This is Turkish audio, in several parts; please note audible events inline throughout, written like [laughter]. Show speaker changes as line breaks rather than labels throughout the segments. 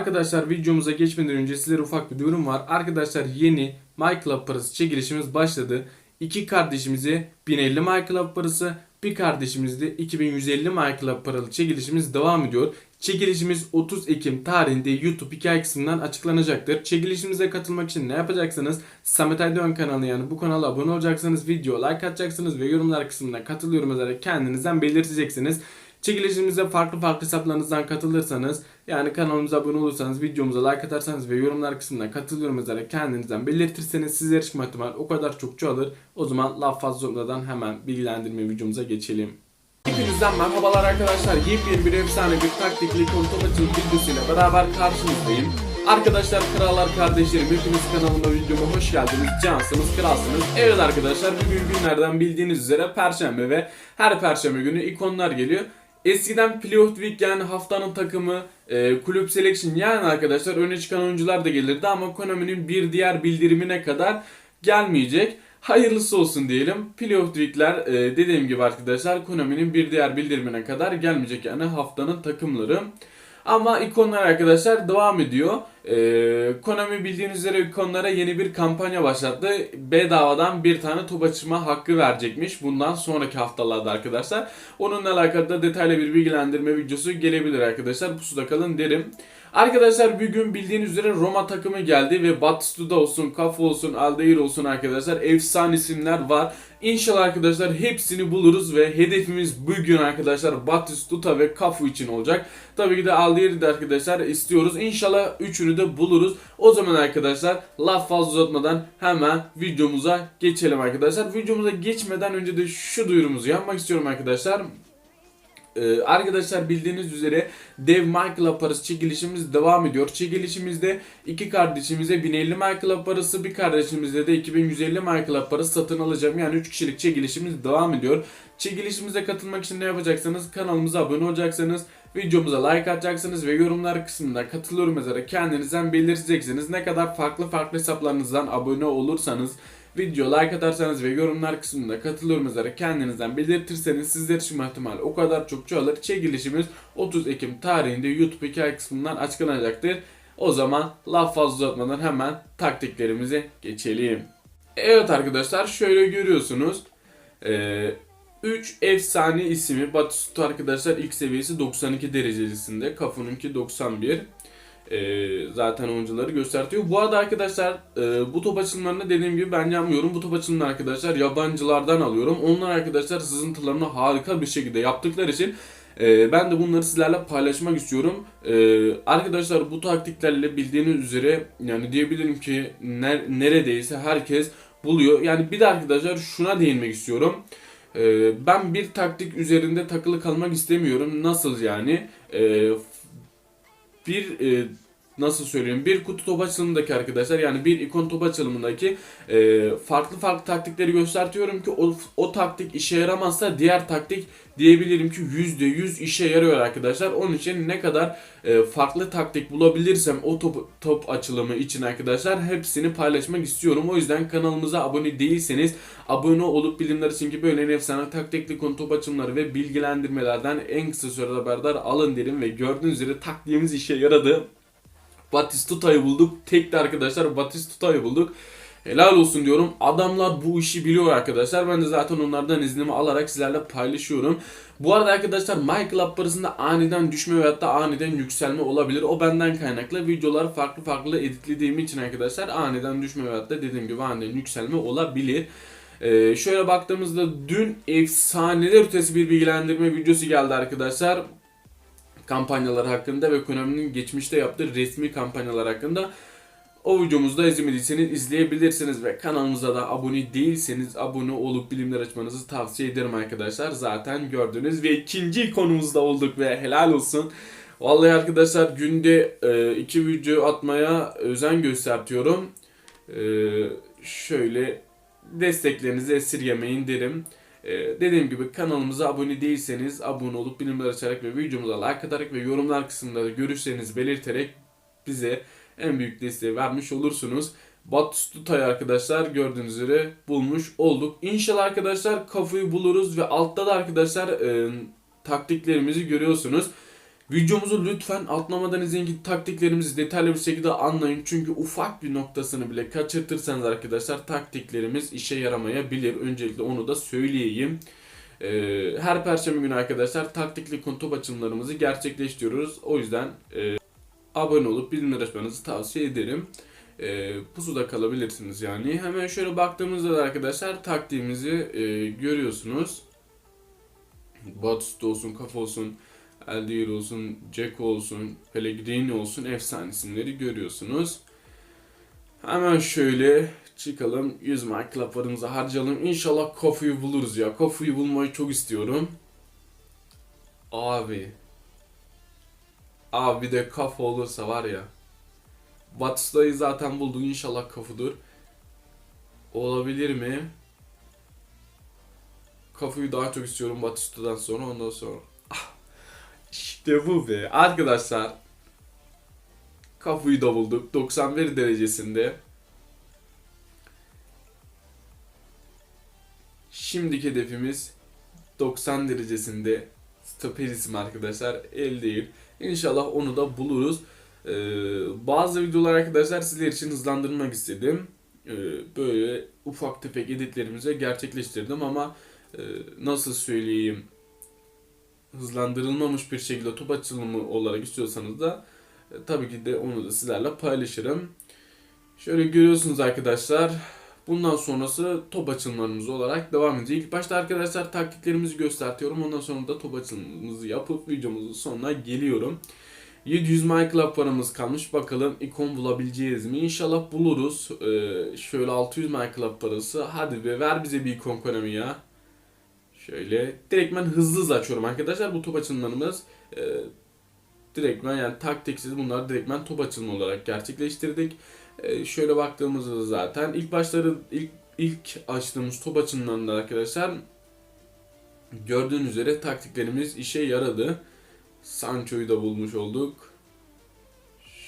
Arkadaşlar videomuza geçmeden önce sizlere ufak bir duyurum var. Arkadaşlar yeni MyClub parası çekilişimiz başladı. İki kardeşimize 1050 MyClub parası, bir kardeşimizde 2150 MyClub paralı çekilişimiz devam ediyor. Çekilişimiz 30 Ekim tarihinde YouTube hikaye kısmından açıklanacaktır. Çekilişimize katılmak için ne yapacaksınız? Samet Aydoğan kanalı yani bu kanala abone olacaksınız, video like atacaksınız ve yorumlar kısmına katılıyorum yazarak kendinizden belirteceksiniz. Çekilişimize farklı farklı hesaplarınızdan katılırsanız yani kanalımıza abone olursanız videomuza like atarsanız ve yorumlar kısmına katılıyorum yazarak kendinizden belirtirseniz sizlere çıkma ihtimali o kadar çok çoğalır. O zaman laf fazla uzatmadan hemen bilgilendirme videomuza geçelim. Hepinizden merhabalar arkadaşlar. Yepyeni bir efsane bir taktikli kontomaçın videosuyla beraber karşınızdayım. Arkadaşlar krallar kardeşlerim hepiniz kanalıma videoma hoş geldiniz. Cansınız kralsınız. Evet arkadaşlar bugün günlerden bildiğiniz üzere perşembe ve her perşembe günü ikonlar geliyor. Eskiden Playoff Week yani haftanın takımı, e, kulüp selection yani arkadaşlar öne çıkan oyuncular da gelirdi ama Konami'nin bir diğer bildirimine kadar gelmeyecek. Hayırlısı olsun diyelim. Playoff Week'ler e, dediğim gibi arkadaşlar Konami'nin bir diğer bildirimine kadar gelmeyecek yani haftanın takımları. Ama ikonlar arkadaşlar devam ediyor. Ee, Konami bildiğiniz üzere ikonlara yeni bir kampanya başlattı. Bedavadan bir tane top açma hakkı verecekmiş. Bundan sonraki haftalarda arkadaşlar. Onunla alakalı da detaylı bir bilgilendirme videosu gelebilir arkadaşlar. Pusuda kalın derim. Arkadaşlar bugün bildiğiniz üzere Roma takımı geldi ve Batistuta olsun, Kafa olsun, Aldeir olsun arkadaşlar efsane isimler var. İnşallah arkadaşlar hepsini buluruz ve hedefimiz bugün arkadaşlar Batistuta ve Kafu için olacak. Tabii ki de Aldeir'i de arkadaşlar istiyoruz. İnşallah üçünü de buluruz. O zaman arkadaşlar laf fazla uzatmadan hemen videomuza geçelim arkadaşlar. Videomuza geçmeden önce de şu duyurumuzu yapmak istiyorum arkadaşlar. Ee, arkadaşlar bildiğiniz üzere Dev Michael parası çekilişimiz devam ediyor. Çekilişimizde iki kardeşimize 1050 Michael parası, bir kardeşimize de 2150 Michael parası satın alacağım. Yani 3 kişilik çekilişimiz devam ediyor. Çekilişimize katılmak için ne yapacaksınız? Kanalımıza abone olacaksınız. Videomuza like atacaksınız ve yorumlar kısmında katılıyorum yazarak kendinizden belirteceksiniz. Ne kadar farklı farklı hesaplarınızdan abone olursanız video like atarsanız ve yorumlar kısmında katılıyorum yazarak kendinizden belirtirseniz sizler için ihtimal o kadar çok çoğalır. Çekilişimiz 30 Ekim tarihinde YouTube hikaye kısmından açıklanacaktır. O zaman laf fazla uzatmadan hemen taktiklerimize geçelim. Evet arkadaşlar şöyle görüyorsunuz. Ee, 3 efsane ismi Batistuta arkadaşlar ilk seviyesi 92 derecesinde. Kafu'nunki 91. Ee, zaten oyuncuları göstertiyor. Bu arada arkadaşlar e, bu top açılımlarını dediğim gibi ben yapmıyorum. Bu top açılımını arkadaşlar yabancılardan alıyorum. Onlar arkadaşlar sızıntılarını harika bir şekilde yaptıkları için e, ben de bunları sizlerle paylaşmak istiyorum. E, arkadaşlar bu taktiklerle bildiğiniz üzere yani diyebilirim ki ner- neredeyse herkes buluyor. Yani bir de arkadaşlar şuna değinmek istiyorum. E, ben bir taktik üzerinde takılı kalmak istemiyorum. Nasıl yani? Bir e, nasıl söyleyeyim bir kutu top açılımındaki arkadaşlar yani bir ikon top açılımındaki e, farklı farklı taktikleri göstertiyorum ki o, o taktik işe yaramazsa diğer taktik diyebilirim ki %100 işe yarıyor arkadaşlar. Onun için ne kadar e, farklı taktik bulabilirsem o top, top açılımı için arkadaşlar hepsini paylaşmak istiyorum. O yüzden kanalımıza abone değilseniz abone olup bilimler için gibi böyle efsane taktikli konu top açılımları ve bilgilendirmelerden en kısa sürede haberdar alın derim ve gördüğünüz üzere taktiğimiz işe yaradı. Batistuta'yı bulduk. Tek de arkadaşlar Batistuta'yı bulduk. Helal olsun diyorum. Adamlar bu işi biliyor arkadaşlar. Ben de zaten onlardan iznimi alarak sizlerle paylaşıyorum. Bu arada arkadaşlar My parasında aniden düşme veyahut da aniden yükselme olabilir. O benden kaynaklı. Videolar farklı farklı editlediğim için arkadaşlar aniden düşme veyahut da dediğim gibi aniden yükselme olabilir. Ee, şöyle baktığımızda dün efsaneler ötesi bir bilgilendirme videosu geldi arkadaşlar kampanyalar hakkında ve ekonominin geçmişte yaptığı resmi kampanyalar hakkında o videomuzda izlemediyseniz izleyebilirsiniz ve kanalımıza da abone değilseniz abone olup bilimler açmanızı tavsiye ederim arkadaşlar. Zaten gördünüz ve ikinci konumuzda olduk ve helal olsun. Vallahi arkadaşlar günde e, iki video atmaya özen göstertiyorum. E, şöyle desteklerinizi esirgemeyin derim. Ee, dediğim gibi kanalımıza abone değilseniz abone olup bilimler açarak ve videomuza like atarak ve yorumlar kısmında da görüşlerinizi belirterek bize en büyük desteği vermiş olursunuz. Batistuta'yı arkadaşlar gördüğünüz üzere bulmuş olduk. İnşallah arkadaşlar kafayı buluruz ve altta da arkadaşlar e, taktiklerimizi görüyorsunuz. Videomuzu lütfen atlamadan izleyin ki taktiklerimizi detaylı bir şekilde anlayın. Çünkü ufak bir noktasını bile kaçırtırsanız arkadaşlar taktiklerimiz işe yaramayabilir. Öncelikle onu da söyleyeyim. Ee, her perşembe günü arkadaşlar taktikli konu top açılımlarımızı gerçekleştiriyoruz. O yüzden e, abone olup bildirimleri açmanızı tavsiye ederim. E, pusuda kalabilirsiniz yani. Hemen şöyle baktığımızda da arkadaşlar taktiğimizi e, görüyorsunuz. Batista olsun, Kafa olsun, Eldier olsun, Jack olsun, Pellegrini olsun efsane isimleri görüyorsunuz. Hemen şöyle çıkalım. 100 mark klaplarımızı harcayalım. İnşallah Kofu'yu buluruz ya. Kofu'yu bulmayı çok istiyorum. Abi. Abi de kafa olursa var ya. Batista'yı zaten bulduk. İnşallah kafudur. Olabilir mi? Kafu'yu daha çok istiyorum Batista'dan sonra ondan sonra. İşte bu be. Arkadaşlar. Kafu'yu da bulduk. 91 derecesinde. Şimdiki hedefimiz 90 derecesinde stoper isim arkadaşlar. El değil. İnşallah onu da buluruz. Ee, bazı videolar arkadaşlar sizler için hızlandırmak istedim. Ee, böyle ufak tefek editlerimizi gerçekleştirdim ama e, nasıl söyleyeyim hızlandırılmamış bir şekilde top açılımı olarak istiyorsanız da e, tabii ki de onu da sizlerle paylaşırım. Şöyle görüyorsunuz arkadaşlar. Bundan sonrası top açılımlarımız olarak devam edecek. İlk başta arkadaşlar taktiklerimizi göstertiyorum. Ondan sonra da top açılımımızı yapıp videomuzun sonuna geliyorum. 700 MyClub paramız kalmış. Bakalım ikon bulabileceğiz mi? İnşallah buluruz. Ee, şöyle 600 MyClub parası. Hadi be ver bize bir ikon Konami ya. Şöyle direktmen hızlı hızlı açıyorum arkadaşlar. Bu top açılımlarımız e, direktmen yani taktiksiz bunlar direktmen top açılımı olarak gerçekleştirdik. E, şöyle baktığımızda da zaten ilk başları ilk ilk açtığımız top açılımlarında arkadaşlar gördüğünüz üzere taktiklerimiz işe yaradı. Sancho'yu da bulmuş olduk.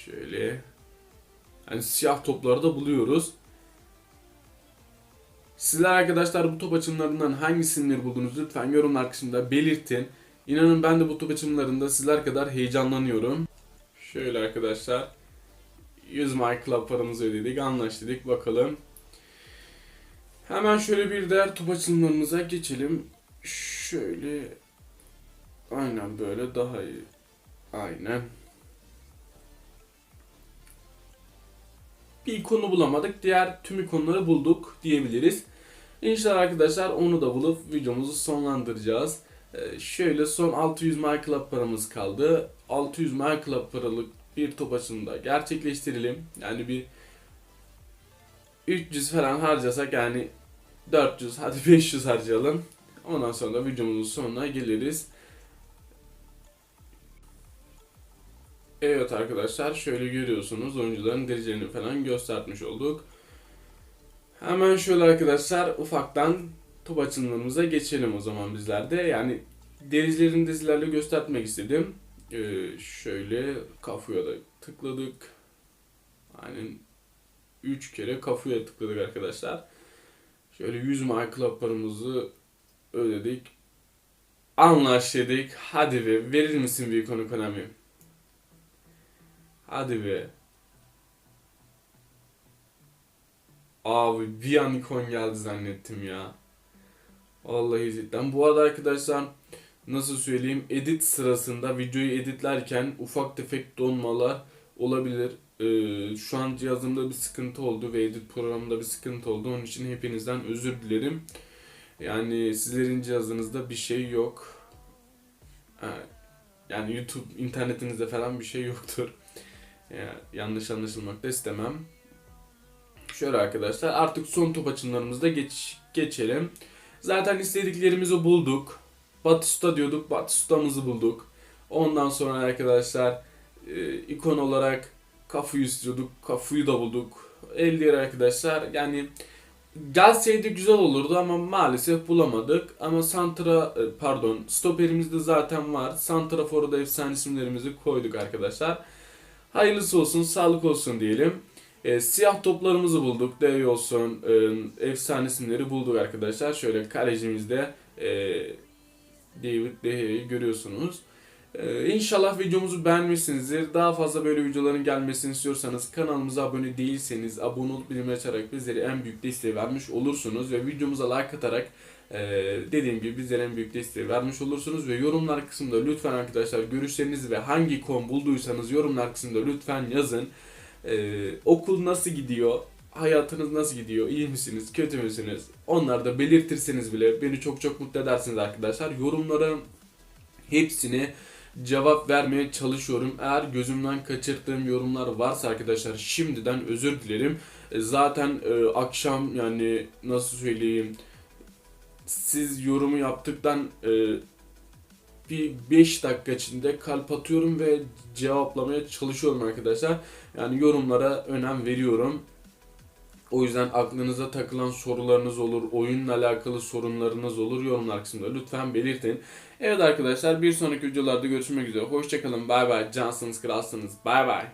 Şöyle yani siyah topları da buluyoruz. Sizler arkadaşlar bu top açımlarından hangi isimleri buldunuz lütfen yorumlar kısmında belirtin. İnanın ben de bu top açımlarında sizler kadar heyecanlanıyorum. Şöyle arkadaşlar 100 My Club paramızı ödedik anlaştık bakalım. Hemen şöyle bir diğer top açımlarımıza geçelim. Şöyle aynen böyle daha iyi. Aynen. Bir ikonu bulamadık. Diğer tüm ikonları bulduk diyebiliriz. İnşallah arkadaşlar onu da bulup videomuzu sonlandıracağız. Ee, şöyle son 600 My Club paramız kaldı. 600 My Club paralık bir top açılımda gerçekleştirelim. Yani bir 300 falan harcasak yani 400 hadi [laughs] 500 harcayalım. Ondan sonra da videomuzun sonuna geliriz. Evet arkadaşlar şöyle görüyorsunuz oyuncuların derecelerini falan göstermiş olduk. Hemen şöyle arkadaşlar ufaktan top açılımlarımıza geçelim o zaman bizler de. Yani derecelerini de göstermek istedim. Ee, şöyle kafuya da tıkladık. Aynen 3 kere kafuya tıkladık arkadaşlar. Şöyle 100 My Club paramızı ödedik. Anlaştık. Hadi be verir misin bir konu Konami? Hadi be. Abi bir an ikon geldi zannettim ya. Vallahi cidden. Bu arada arkadaşlar nasıl söyleyeyim edit sırasında videoyu editlerken ufak tefek donmalar olabilir. Ee, şu an cihazımda bir sıkıntı oldu ve edit programında bir sıkıntı oldu. Onun için hepinizden özür dilerim. Yani sizlerin cihazınızda bir şey yok. Yani YouTube internetinizde falan bir şey yoktur. Yani yanlış anlaşılmak da istemem. Şöyle arkadaşlar artık son top açımlarımızda geç, geçelim. Zaten istediklerimizi bulduk. Batista diyorduk. Batista'mızı bulduk. Ondan sonra arkadaşlar e, ikon olarak Kafu'yu istiyorduk. Kafu'yu da bulduk. 50 lira arkadaşlar. Yani gelseydi güzel olurdu ama maalesef bulamadık. Ama Santra e, pardon stoperimizde zaten var. Santrafor'a da efsane isimlerimizi koyduk arkadaşlar. Hayırlısı olsun, sağlık olsun diyelim. E, siyah toplarımızı bulduk. Dev olsun, e, efsane isimleri bulduk arkadaşlar. Şöyle kalecimizde e, David De Gea'yı görüyorsunuz. Ee, inşallah videomuzu beğenmişsinizdir. Daha fazla böyle videoların gelmesini istiyorsanız kanalımıza abone değilseniz abone olup bildirim açarak bizlere en büyük desteği vermiş olursunuz ve videomuza like atarak e, dediğim gibi bizlere en büyük desteği vermiş olursunuz ve yorumlar kısmında lütfen arkadaşlar görüşlerinizi ve hangi kon bulduysanız yorumlar kısmında lütfen yazın. Ee, okul nasıl gidiyor? Hayatınız nasıl gidiyor? İyi misiniz? Kötü müsünüz? Onları da belirtirseniz bile beni çok çok mutlu edersiniz arkadaşlar. Yorumların hepsine cevap vermeye çalışıyorum. Eğer gözümden kaçırdığım yorumlar varsa arkadaşlar şimdiden özür dilerim. E, Zaten e, akşam yani nasıl söyleyeyim siz yorumu yaptıktan e, bir 5 dakika içinde kalp atıyorum ve cevaplamaya çalışıyorum arkadaşlar. Yani yorumlara önem veriyorum. O yüzden aklınıza takılan sorularınız olur, oyunla alakalı sorunlarınız olur yorumlar kısmında lütfen belirtin. Evet arkadaşlar bir sonraki videolarda görüşmek üzere. Hoşçakalın, bay bay, cansınız, kralsınız, bay bay.